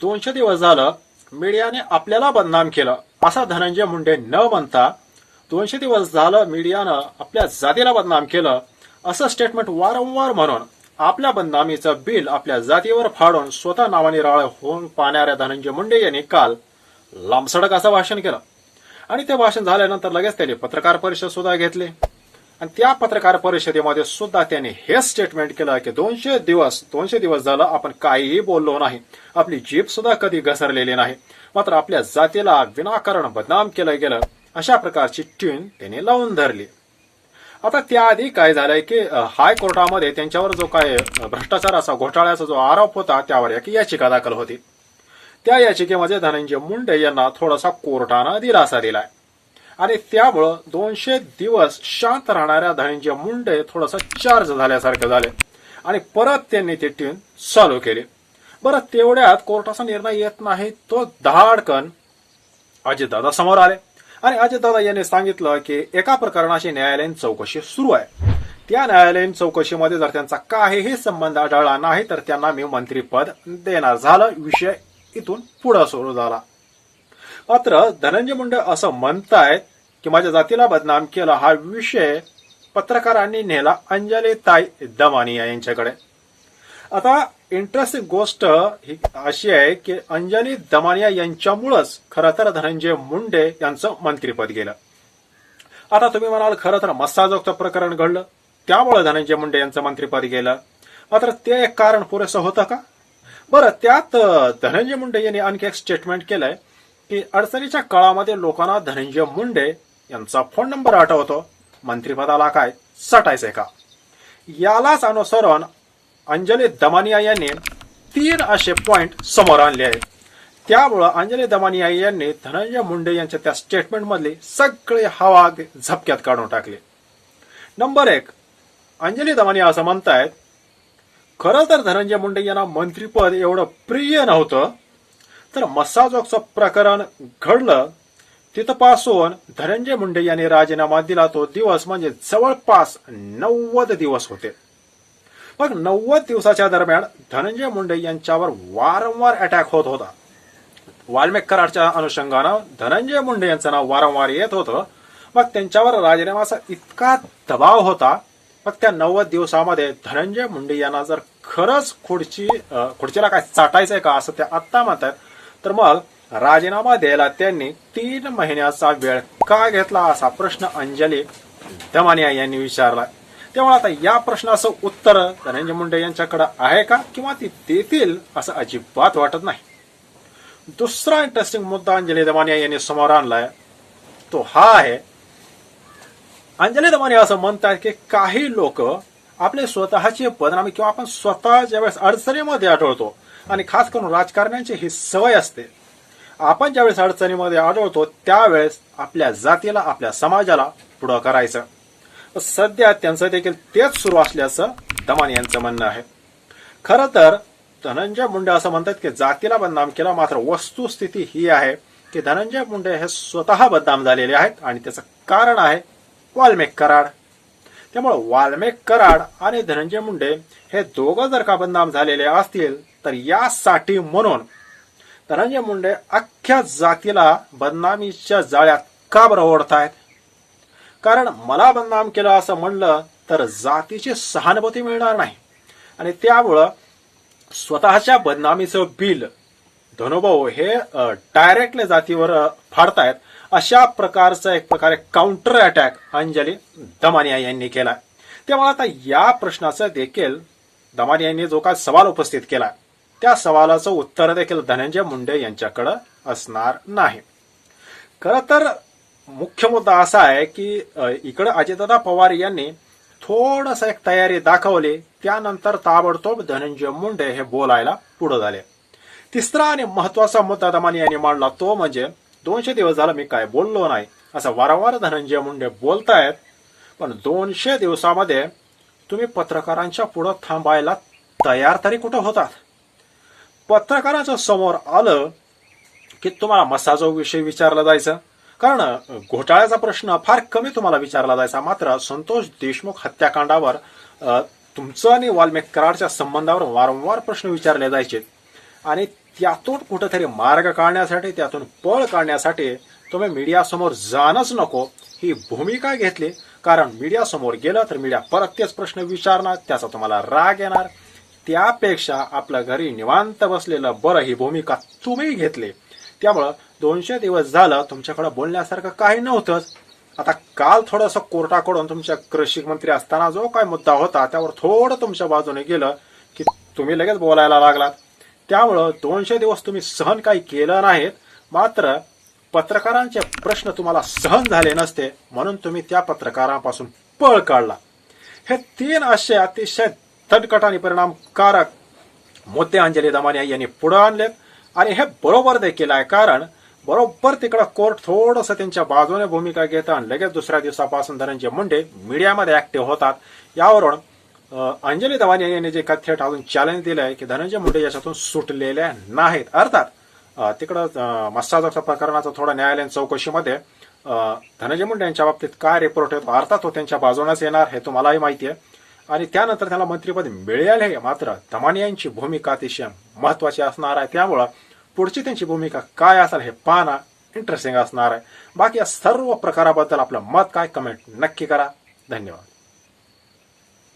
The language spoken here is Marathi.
दोनशे दिवस झालं मीडियाने आपल्याला बदनाम केलं. असा धनंजय मुंडे न म्हणता दोनशे दिवस झालं मीडियानं आपल्या जातीला बदनाम केलं असं स्टेटमेंट वारंवार म्हणून आपल्या बदनामीचं बिल आपल्या जातीवर फाडून स्वतः नावाने राळ होऊन पाहणाऱ्या धनंजय मुंडे यांनी काल लांबसडक असं भाषण केलं. आणि ते भाषण झाल्यानंतर लगेच त्यांनी पत्रकार परिषद सुद्धा घेतली. आणि त्या पत्रकार परिषदेमध्ये सुद्धा त्यांनी हे स्टेटमेंट केलं की दोनशे दिवस दोनशे दिवस झालं आपण काहीही बोललो नाही. आपली जीभ सुद्धा कधी घसरलेली नाही. मात्र आपल्या जातीला विनाकारण बदनाम केलं गेलं. अशा प्रकारची ट्यून त्यांनी लावून धरली. आता त्याआधी काय झालंय की हायकोर्टामध्ये त्यांच्यावर जो काय भ्रष्टाचाराचा घोटाळ्याचा जो आरोप होता त्यावर एक याचिका दाखल होती. त्या याचिकेमध्ये धनंजय मुंडे यांना थोडासा कोर्टानं दिलासा दिलाय. आणि त्यामुळं दोनशे दिवस शांत राहणाऱ्या धनंजय मुंडे थोडंसं चार्ज झाल्यासारखं झाले. आणि परत त्यांनी ती टीम चालू केली. बरं तेवढ्यात कोर्टाचा निर्णय येत नाही तो धाडकन अजितदादा समोर आले. आणि अजितदादा यांनी सांगितलं की एका प्रकरणाची न्यायालयीन चौकशी सुरू आहे. त्या न्यायालयीन चौकशीमध्ये जर त्यांचा काहीही संबंध आढळला नाही तर त्यांना मी मंत्रीपद देणार. झालं विषय इथून पुढे सुरू झाला. मात्र धनंजय मुंडे असं म्हणतायत की माझ्या जातीला बदनाम केला हा विषय पत्रकारांनी नेला अंजली ताई दमानिया यांच्याकडे. आता इंटरेस्टिंग गोष्ट ही अशी आहे की अंजली दमानिया यांच्यामुळंच खरं तर धनंजय मुंडे यांचं मंत्रीपद गेलं. आता तुम्ही म्हणाल खरं तर मस्साजोगचं प्रकरण घडलं. त्यामुळे धनंजय मुंडे यांचं मंत्रीपद गेलं. मात्र ते एक कारण पुरेसं होतं का? बरं त्यात धनंजय मुंडे यांनी आणखी एक स्टेटमेंट केलंय. अडचणीच्या काळामध्ये लोकांना धनंजय मुंडे यांचा फोन नंबर आठवतो. मंत्रिपदाला काय? सटायचंय का? यालाच अनुसरण अंजली दमानिया यांनी तीन असे पॉइंट समोर आणले आहेत. त्यामुळं अंजली दमानिया यांनी धनंजय मुंडे यांच्या त्या स्टेटमेंटमधले सगळे हवा झपक्यात काढून टाकले. नंबर एक अंजली दमानिया असं म्हणतायत खरं तर धनंजय मुंडे यांना मंत्रीपद एवढं प्रिय नव्हतं तर मसाजोगचं प्रकरण घडलं. तिथपासून धनंजय मुंडे यांनी राजीनामा दिला. तो दिवस म्हणजे जवळपास नव्वद दिवस होते. मग नव्वद दिवसाच्या दरम्यान धनंजय मुंडे यांच्यावर वारंवार अटॅक होत होता. वाल्मिक कराडच्या अनुषंगानं धनंजय मुंडे यांचं नाव वारंवार येत होतं. मग त्यांच्यावर राजीनामाचा इतका दबाव होता. मग त्या नव्वद दिवसामध्ये धनंजय मुंडे यांना जर खरंच खुर्ची खुर्चीला काय चाटायचंय का असं त्या आत्ता म्हणतात तर मग राजीनामा द्यायला त्यांनी तीन महिन्याचा वेळ का घेतला असा प्रश्न अंजली दमानिया यांनी विचारला. त्यामुळे आता या प्रश्नाचं उत्तर धनंजय मुंडे यांच्याकडे आहे का किंवा ती देतील असं अजिबात वाटत नाही. दुसरा इंटरेस्टिंग मुद्दा अंजली दमानिया यांनी समोर आणलाय. तो हा आहे. अंजली दमानिया असं म्हणतात की काही लोक आपले स्वतःची बदनामी किंवा आपण स्वतः ज्यावेळेस अडचणीमध्ये आढळतो आणि खास करून राजकारण्यांची ही सवय असते आपण ज्यावेळेस अडचणीमध्ये आढळतो त्यावेळेस आपल्या जातीला आपल्या समाजाला पुढं करायचं. सध्या त्यांचं देखील तेच सुरू असल्याचं दमान यांचं म्हणणं आहे. खरं तर धनंजय मुंडे असं म्हणतात की जातीला बदनाम केला मात्र वस्तुस्थिती ही आहे की धनंजय मुंडे हे स्वतः बदनाम झालेले आहेत आणि त्याचं कारण आहे वाल्मिक कराड. त्यामुळे वाल्मेक कराड आणि धनंजय मुंडे हे दोघं जर का बदनाम झालेले असतील तर यासाठी म्हणून धनंजय मुंडे अख्ख्या जातीला बदनामीच्या जाळ्यात का बरं ओढतायत? कारण मला बदनाम केलं असं म्हणलं तर जातीची सहानुभूती मिळणार नाही. आणि त्यामुळं स्वतःच्या बदनामीचं बिल धनुभाऊ हे डायरेक्टली जातीवर फाडतायत. अशा प्रकारचा एक प्रकारे काउंटर अटॅक अंजली दमानिया यांनी केला. तेव्हा आता या प्रश्नाचं देखील दमानिया यांनी जो काय सवाल उपस्थित केला त्या सवालाचं उत्तर देखील धनंजय मुंडे यांच्याकडे असणार नाही. खरं तर मुख्य मुद्दा असा आहे की इकडं अजितदादा पवार यांनी थोडस एक तयारी दाखवली त्यानंतर ताबडतोब धनंजय मुंडे हे बोलायला पुढे झाले. तिसरा आणि महत्त्वाचा मुद्दा दमानी यांनी मांडला तो म्हणजे दोनशे दिवस झाला मी काय बोललो नाही. असं वारंवार धनंजय मुंडे बोलतायत पण दोनशे दिवसामध्ये तुम्ही पत्रकारांच्या पुढे थांबायला तयार तरी कुठं होतात? पत्रकारांच्या समोर आलं की तुम्हाला मसाजो विषय विचारलं जायचं. कारण घोटाळ्याचा प्रश्न फार कमी तुम्हाला विचारला जायचा. मात्र संतोष देशमुख हत्याकांडावर तुमचं आणि वाल्मिक कराडच्या संबंधावर वारंवार प्रश्न विचारले जायचे. आणि त्यातून कुठंतरी मार्ग काढण्यासाठी त्यातून पळ काढण्यासाठी तुम्ही मीडियासमोर जाणंच नको. ही भूमिका घेतली. कारण मीडियासमोर गेलं तर मीडिया परत तेच प्रश्न विचारणार त्याचा तुम्हाला राग येणार. त्यापेक्षा आपल्या घरी निवांत बसलेलं बरं ही भूमिका तुम्ही घेतली. त्यामुळं दोनशे दिवस झालं तुमच्याकडे बोलण्यासारखं काही नव्हतंच. आता काल थोडंसं कोर्टाकडून तुमच्या कृषी मंत्री असताना जो काय मुद्दा होता त्यावर थोडं तुमच्या बाजूने गेलं की तुम्ही लगेच बोलायला लागलात. त्यामुळं दोनशे दिवस तुम्ही सहन काही केलं नाहीत मात्र पत्रकारांचे प्रश्न तुम्हाला सहन झाले नसते म्हणून तुम्ही त्या पत्रकारांपासून पळ काढला. हे तीन असे अतिशय तटकट आणि परिणामकारक मुद्दे अंजली दमानिया यांनी पुढे आणलेत आणि हे बरोबर देखील आहे कारण बरोबर तिकडं कोर्ट थोडस त्यांच्या बाजूने भूमिका घेतं आणि लगेच दुसऱ्या दिवसापासून धनंजय मुंडे मीडियामध्ये ऍक्टिव्ह होतात. यावरून अंजली दवानिया यांनी जे का थेट अजून चॅलेंज दिलं आहे की धनंजय मुंडे याच्यातून सुटलेल्या नाहीत. अर्थात तिकडं अं, प्रकरणाचा थोडा न्यायालयीन चौकशीमध्ये धनंजय मुंडे यांच्या बाबतीत काय रिपोर्ट येतो? अर्थात तो त्यांच्या बाजूनच येणार हे तुम्हालाही माहिती आहे. आणि त्यानंतर त्याला मंत्रिपद मिळेल हे मात्र दमानियांची भूमिका अतिशय महत्वाची असणार आहे. त्यामुळं पुढची त्यांची भूमिका काय असेल हे पाहणं इंटरेस्टिंग असणार आहे. बाकी या सर्व प्रकाराबद्दल आपलं मत काय कमेंट नक्की करा. धन्यवाद.